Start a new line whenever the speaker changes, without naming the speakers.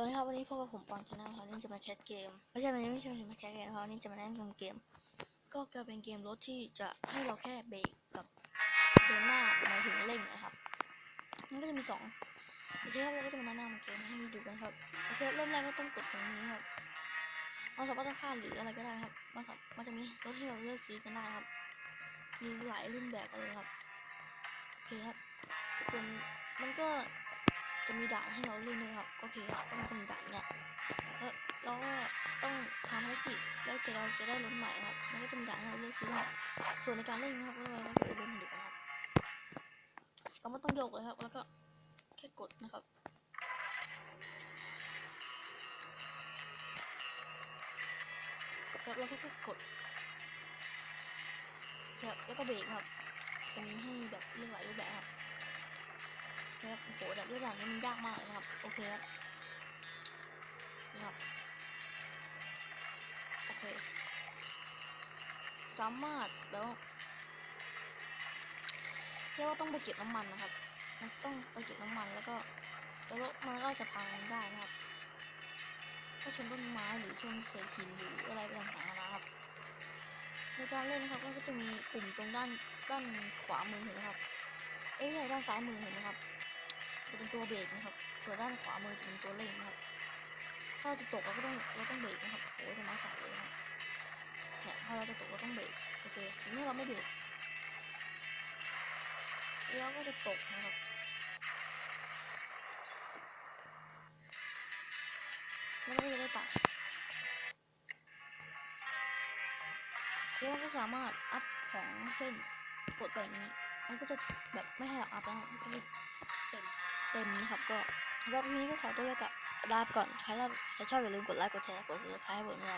วัสดีครับวันนี้พบกับผมปอนชาแนลครับนนี้จะมาแคสเกมไม่ใช่วันนี้ไม่ใช่มาแคสเกมครับนนี้จะมาแนะนเกม ก็จะเป็นเกมรถที่จะให้เราแค่เบรกกับเดินหน้าหมายถึงเร่งนะครับมันก็จะมีสองโอเคครับเราก็จะมาแนะนำเกมให้ดูกันครับโอเคเริ่มแรกก็ต้องกดตรงนี้ครับเราสามารถตั้งค่าหรืออะไรก็ได้นะครับมันสามันจะมีรถที่เราเลือกซื้อกันได้ครับ มีหลายรุ่นแบบกันเลยครับโอเคครับส่วนมันก็ จะมีด่านให้เราเล่นด้วยครับโอเคครับต้องทำด่านเนี่ยแล้วก็ต้องทำภารกิจแล้วจะเราจะได้รถใหม่ครับมันก็จะมีด่านให้เราเลือกซื้อครับส่วนในการเล่นนะครับเราก็จะเล่นให้ดูกันครับเราไม่ต้องโยกเลยครับ แล้วก็แค่กดนะครับครับแล้วก็แค่กดครับแล้วก็เบรกครับจะมีให้แบบเลือก นะครับโอ้โหแต่เรื่องอย่างนี้มันยากมากเลยนะครับ โอเคครับนะครับ โอเค สามารถแบบว่าเรียกว่าต้องไปเก็บน้ำมันนะครับ มันต้องไปเก็บน้ำมันแล้วก็แล้วรถมันก็จะพังได้นะครับ ถ้าชนต้นไม้หรือชนเศษหินหรืออะไรต่างๆนะครับ ในการเล่นนะครับก็จะมีปุ่มตรงด้านด้านขวามือเห็นไหมครับ เอ้ยไม่ใช่ด้านซ้ายมือเห็นไหมครับ เป็นตัวเบรกนะครับ ส่วนด้านขวามือจะเป็นตัวเร่งนะครับ ถ้าเราจะตกเราก็ต้องเราต้องเบรกนะครับโอ้ยจะมาสั่นเลยครับเนี่ยพอเราจะตกเราต้องเบรกโอเคทีนี้เราไม่เบรกเราก็จะตกนะครับแล้วก็จะได้ตังค์แล้วก็สามารถอัพของเช่นกดไปอย่างนี้ มันก็จะแบบไม่ให้เราอัพแล้วมันก็จะเต็ม เต็มนะครับก็รอบนี้ก็ขอตัวลากับลาไปก่อนใครชอบอย่าลืมกดไลค์กดแชร์กดซับสไครต์ให้ผมนะครับ